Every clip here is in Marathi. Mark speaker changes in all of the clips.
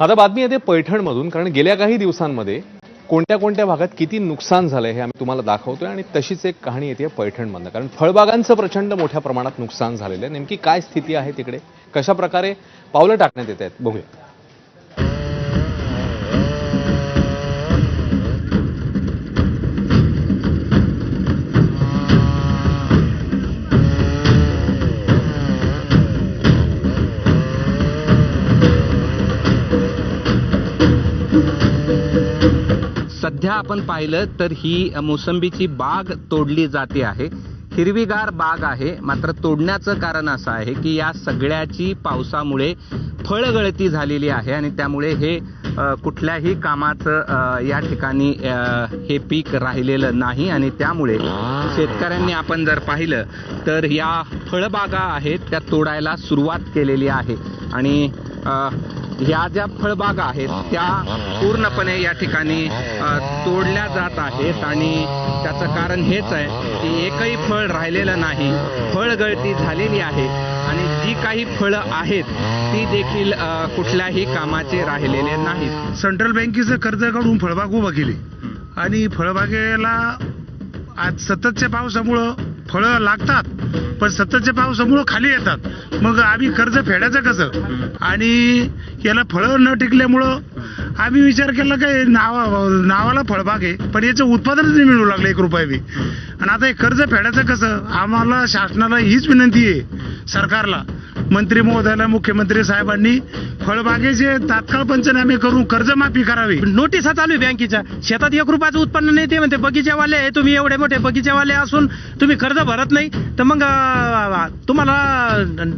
Speaker 1: आता बातमी येते पैठणमधून कारण गेल्या काही दिवसांमध्ये कोणत्या कोणत्या भागात किती नुकसान झालं हे आम्ही तुम्हाला दाखवतोय आणि तशीच एक कहाणी येते पैठणमधनं. कारण फळबागांचं प्रचंड मोठ्या प्रमाणात नुकसान झालेलं आहे. नेमकी काय स्थिती आहे तिकडे? कशा प्रकारे पावलं टाकण्यात येत आहेत? बघूया.
Speaker 2: सध्या आपण पाहिलं तर ही मोसंबीची बाग तोडली जाते आहे. हिरवीगार बाग आहे. मात्र तोडण्याचं कारण असं आहे की या सगळ्याची पावसामुळे फळगळती झालेली आहे आणि त्यामुळे हे कुठल्याही कामाचं या ठिकाणी हे पीक राहिलेलं नाही आणि त्यामुळे शेतकऱ्यांनी आपण जर पाहिलं तर या फळबागा आहेत त्या तोडायला सुरुवात केलेली आहे. आणि ह्या ज्या फळबागा आहेत त्या पूर्णपणे या ठिकाणी तोडल्या जात आहेत आणि त्याचं कारण हेच आहे की एकही फळ राहिलेलं नाही. फळ गळती झालेली आहे आणि जी काही फळं आहेत ती देखील कुठल्याही कामाचे राहिलेले नाहीत.
Speaker 3: सेंट्रल बँकेचं कर्ज काढून फळबाग उभा केली. आणि फळबागेला आज सततच्या पावसामुळं फळं लागतात पण सततच्या पावसामुळं खाली येतात. मग आम्ही कर्ज फेडायचं कसं? आणि याला फळं न टिकल्यामुळं आम्ही विचार केला काय नावा नावाला फळबाग आहे पण याचं उत्पादनच नाही मिळू लागलं एक रुपया बी. आणि आता हे कर्ज फेडायचं कसं? आम्हाला शासनाला हीच विनंती आहे सरकारला. मंत्री महोदयाला मुख्यमंत्री साहेबांनी फळबागेचे तात्काळ पंचनामे करून कर्जमाफी करावी.
Speaker 4: नोटिसा चालू आहे बँकेच्या. शेतात एक रुपयाचं उत्पन्न नाही ते म्हणते बगीच्यावाले आहे, तुम्ही एवढे मोठे बगीच्यावाले असून तुम्ही कर्ज भरत नाही. तर मग तुम्हाला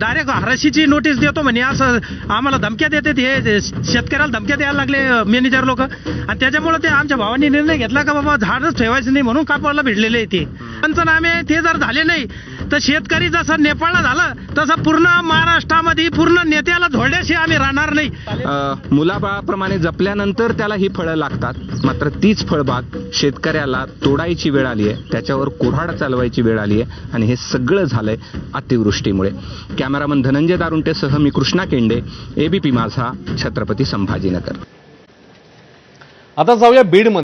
Speaker 4: डायरेक्ट हराशीची नोटीस देतो म्हणे असं आम्हाला धमक्या देतात हे शेतकऱ्याला धमक्या द्यायला लागले मॅनेजर लोक. आणि त्याच्यामुळे ते आमच्या भावांनी निर्णय घेतला का बाबा झाडच ठेवायचं नाही म्हणून कापायला भिडलेले आहे ते. पंचनामे ते जर झाले नाही तर शेतकरी जसं नेपाळला झालं तसं पूर्ण महाराष्ट्रामध्ये पूर्ण नेत्याला झोडल्याशिवाय आम्ही राहणार नाही.
Speaker 2: मुलाबाळाप्रमाणे जपल्यानंतर त्याला ही फळं लागतात. मात्र तीच फळबाग शेतकऱ्याला तोडायची वेळ आली आहे त्याच्यावर कुऱ्हाड चालवायची वेळ आली आहे आणि हे सगळं झालंय अतिवृष्टीमुळे. कॅमेरामन धनंजय दारुंटेसह मी कृष्णा केंडे एबीपी माझा छत्रपती संभाजीनगर.
Speaker 1: आता जाऊया बीडमध्ये.